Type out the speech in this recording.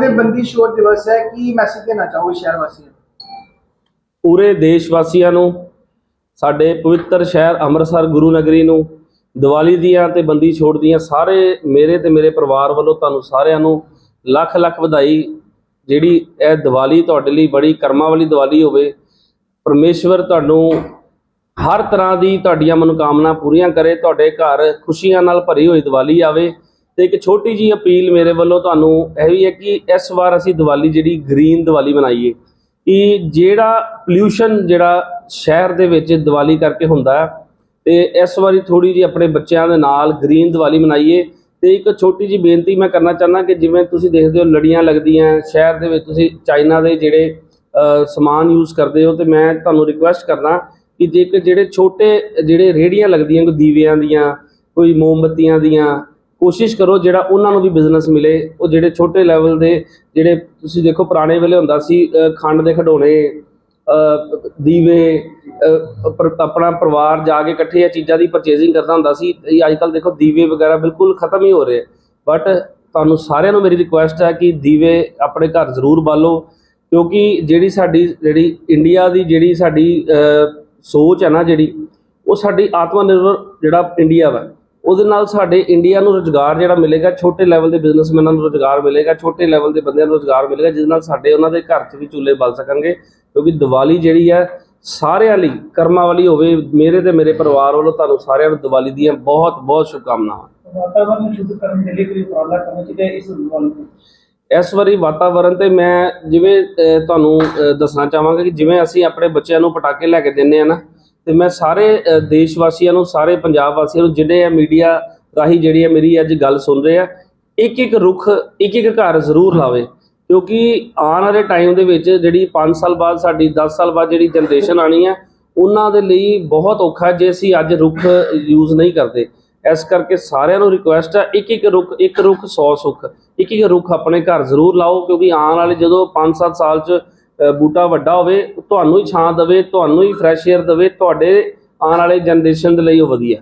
ਤੇ ਬੰਦੀ ਛੋੜ ਦਿਵਸ ਹੈ, ਕੀ ਮੈਸੇਜ ਦੇਣਾ ਚਾਹੋਗੇ ਸ਼ਹਿਰ ਵਾਸੀਆਂ ਨੂੰ? ਪੂਰੇ ਦੇਸ਼ ਵਾਸੀਆਂ ਨੂੰ, ਸਾਡੇ ਪਵਿੱਤਰ ਸ਼ਹਿਰ ਅੰਮ੍ਰਿਤਸਰ ਗੁਰੂ ਨਗਰੀ ਨੂੰ, ਦੀਵਾਲੀ ਦੀਆਂ ਤੇ ਬੰਦੀ ਛੋੜ ਦੀਆਂ ਸਾਰੇ ਮੇਰੇ ਤੇ ਮੇਰੇ ਪਰਿਵਾਰ ਵੱਲੋਂ ਤੁਹਾਨੂੰ ਸਾਰਿਆਂ ਨੂੰ ਲੱਖ ਲੱਖ ਵਧਾਈ, ਜਿਹੜੀ ਇਹ ਦੀਵਾਲੀ ਤੁਹਾਡੇ ਲਈ ਬੜੀ ਕਰਮਾਂ ਵਾਲੀ ਦੀਵਾਲੀ ਹੋਵੇ। ਪਰਮੇਸ਼ਵਰ ਤੁਹਾਨੂੰ ਹਰ ਤਰ੍ਹਾਂ ਦੀ ਤੁਹਾਡੀਆਂ ਮਨੋਕਾਮਨਾ ਪੂਰੀਆਂ ਕਰੇ, ਤੁਹਾਡੇ ਘਰ ਖੁਸ਼ੀਆਂ ਨਾਲ ਭਰੀ ਹੋਈ ਦੀਵਾਲੀ ਆਵੇ। ਤੇ ਇੱਕ ਛੋਟੀ ਜੀ ਅਪੀਲ ਮੇਰੇ ਵੱਲੋਂ ਤੁਹਾਨੂੰ ਇਹ ਵੀ ਹੈ ਕਿ ਇਸ ਵਾਰ ਅਸੀਂ ਦੀਵਾਲੀ ਜਿਹੜੀ ਗ੍ਰੀਨ ਦੀਵਾਲੀ ਮਨਾਈਏ, ਕਿ ਜਿਹੜਾ ਪੋਲਿਊਸ਼ਨ ਜਿਹੜਾ ਸ਼ਹਿਰ ਦੇ ਵਿੱਚ ਦੀਵਾਲੀ ਕਰਕੇ ਹੁੰਦਾ ਹੈ, ਤੇ ਇਸ ਵਾਰੀ ਥੋੜੀ ਜੀ ਆਪਣੇ ਬੱਚਿਆਂ ਦੇ ਨਾਲ ਗ੍ਰੀਨ ਦੀਵਾਲੀ ਮਨਾਈਏ। ਤੇ ਇੱਕ ਛੋਟੀ ਜੀ ਬੇਨਤੀ ਮੈਂ ਕਰਨਾ ਚਾਹੁੰਦਾ ਕਿ ਜਿਵੇਂ ਤੁਸੀਂ ਦੇਖਦੇ ਹੋ ਲੜੀਆਂ ਲੱਗਦੀਆਂ, ਸ਼ਹਿਰ ਦੇ ਵਿੱਚ ਤੁਸੀਂ ਚਾਈਨਾ ਦੇ ਜਿਹੜੇ ਸਮਾਨ ਯੂਜ਼ ਕਰਦੇ ਹੋ, ਤੇ ਮੈਂ ਤੁਹਾਨੂੰ ਰਿਕੁਐਸਟ ਕਰਦਾ ਕਿ ਜੇ ਕਿ ਜਿਹੜੇ ਛੋਟੇ, ਜਿਹੜੇ ਰੇੜੀਆਂ ਲੱਗਦੀਆਂ, ਕੋਈ ਦੀਵਿਆਂ ਦੀਆਂ, ਕੋਈ ਮੋਮਬੱਤੀਆਂ ਦੀਆਂ ਕੋਸ਼ਿਸ਼ ਕਰੋ ਜਿਹੜਾ ਉਹਨਾਂ ਨੂੰ ਵੀ ਬਿਜ਼ਨਸ ਮਿਲੇ। ਉਹ ਜਿਹੜੇ ਛੋਟੇ ਲੈਵਲ ਦੇ ਜਿਹੜੇ ਤੁਸੀਂ ਦੇਖੋ ਪੁਰਾਣੇ ਵੇਲੇ ਹੁੰਦਾ ਸੀ ਖੰਡ ਦੇ ਖਿਡੌਣੇ ਦੀਵੇ ਪਰ- ਆਪਣਾ ਪਰਿਵਾਰ ਜਾ ਕੇ ਇਕੱਠੇ ਇਹ ਚੀਜ਼ਾਂ ਦੀ ਪਰਚੇਜ਼ਿੰਗ ਕਰਦਾ ਹੁੰਦਾ ਸੀ। ਤੇ ਅੱਜ ਕੱਲ ਦੇਖੋ ਦੀਵੇ ਵਗੈਰਾ ਬਿਲਕੁਲ ਖਤਮ ਹੀ ਹੋ ਰਹੇ। ਬਟ ਤੁਹਾਨੂੰ ਸਾਰਿਆਂ ਨੂੰ ਮੇਰੀ ਰਿਕੁਐਸਟ ਹੈ ਕਿ ਦੀਵੇ ਆਪਣੇ ਘਰ ਜ਼ਰੂਰ ਬਾਲੋ, ਕਿਉਂਕਿ ਜਿਹੜੀ ਸਾਡੀ, ਜਿਹੜੀ ਇੰਡੀਆ ਦੀ ਜਿਹੜੀ ਸਾਡੀ ਸੋਚ ਹੈ ਨਾ ਜਿਹੜੀ, ਉਹ ਸਾਡੀ ਆਤਮ ਨਿਰਭਰ ਜਿਹੜਾ ਇੰਡੀਆ ਵਾ। ਉਹਦੇ ਨਾਲ ਸਾਡੇ ਇੰਡੀਆ ਨੂੰ ਰੋਜ਼ਗਾਰ ਜਿਹੜਾ ਮਿਲੇਗਾ ਛੋਟੇ ਲੈਵਲ ਦੇ ਬਿਜ਼ਨਸਮੈਨਾਂ ਨੂੰ ਰੋਜ਼ਗਾਰ ਮਿਲੇਗਾ ਛੋਟੇ ਲੈਵਲ ਦੇ ਬੰਦਿਆਂ ਨੂੰ ਰੋਜ਼ਗਾਰ ਮਿਲੇਗਾ ਜਿਸ ਨਾਲ ਸਾਡੇ ਉਹਨਾਂ ਦੇ ਘਰ 'ਚ ਵੀ ਚੁੱਲ੍ਹੇ ਬਲ ਸਕਣਗੇ। ਕਿਉਂਕਿ ਦੀਵਾਲੀ ਜਿਹੜੀ ਹੈ ਸਾਰਿਆਂ ਲਈ ਕਰਮਾਂ ਵਾਲੀ ਹੋਵੇ ਮੇਰੇ ਤੇ ਮੇਰੇ ਪਰਿਵਾਰ ਵੱਲੋਂ ਤੁਹਾਨੂੰ ਸਾਰਿਆਂ ਨੂੰ ਦੀਵਾਲੀ ਦੀਆਂ ਬਹੁਤ ਬਹੁਤ ਸ਼ੁਭਕਾਮਨਾਵਾਂ। ਵਾਤਾਵਰਨ ਨੂੰ ਸ਼ੁੱਧ ਕਰਨ ਦੇ ਲਈ ਕੋਈ ਉਪਰਾਲਾ ਕਰਨਾ ਚਾਹੀਦਾ ਹੈ ਇਸ ਦਿਵਾਲੀ ਤੇ? ਇਸ ਵਾਰੀ ਵਾਤਾਵਰਣ ਤੇ ਮੈਂ ਜਿਵੇਂ ਤੁਹਾਨੂੰ ਦੱਸਣਾ ਚਾਹਾਂਗਾ ਕਿ ਜਿਵੇਂ ਅਸੀਂ ਆਪਣੇ ਬੱਚਿਆਂ ਨੂੰ ਪਟਾਕੇ ਲੈ ਕੇ ਦਿੰਨੇ ਆ ਨਾ ਤੇ ਮੈਂ ਸਾਰੇ ਦੇਸ਼ ਵਾਸੀਆਂ ਨੂੰ, ਸਾਰੇ ਪੰਜਾਬ ਵਾਸੀਆਂ ਨੂੰ, ਜਿਹੜੇ ਆ ਮੀਡੀਆ ਰਾਹੀਂ ਜਿਹੜੀ ਹੈ ਮੇਰੀ ਅੱਜ ਗੱਲ ਸੁਣ ਰਹੇ ਆ ਇੱਕ ਇੱਕ ਰੁੱਖ ਇੱਕ ਇੱਕ ਘਰ ਜ਼ਰੂਰ ਲਾਵੇ। ਕਿਉਂਕਿ ਆਉਣ ਵਾਲੇ ਟਾਈਮ ਦੇ ਵਿੱਚ ਜਿਹੜੀ 5 ਸਾਲ ਬਾਅਦ ਸਾਡੀ 10 ਸਾਲ ਬਾਅਦ ਜਿਹੜੀ ਜਨਰੇਸ਼ਨ ਆਣੀ ਹੈ ਉਹਨਾਂ ਦੇ ਲਈ ਬਹੁਤ ਔਖਾ ਜੇ ਅਸੀਂ ਅੱਜ ਰੁੱਖ ਯੂਜ਼ ਨਹੀਂ ਕਰਦੇ। ਇਸ ਕਰਕੇ ਸਾਰਿਆਂ ਨੂੰ ਰਿਕੁਐਸਟ ਆ ਇੱਕ ਇੱਕ ਰੁੱਖ ਇੱਕ ਰੁੱਖ 100 ਸੁੱਖ ਇੱਕ ਇੱਕ ਰੁੱਖ ਆਪਣੇ ਘਰ ਜ਼ਰੂਰ ਲਾਓ, ਕਿਉਂਕਿ ਆਉਣ ਵਾਲੇ ਜਦੋਂ 5-7 ਸਾਲ ਚ ਬੂਟਾ ਵੱਡਾ ਹੋਵੇ, ਤੁਹਾਨੂੰ ਹੀ ਛਾਂ ਦੇਵੇ, ਤੁਹਾਨੂੰ ਹੀ ਫਰੈਸ਼ 에ਅਰ ਦੇਵੇ, ਤੁਹਾਡੇ ਆਉਣ ਵਾਲੇ ਜਨਰੇਸ਼ਨ ਦੇ ਲਈ ਉਹ ਵਧੀਆ।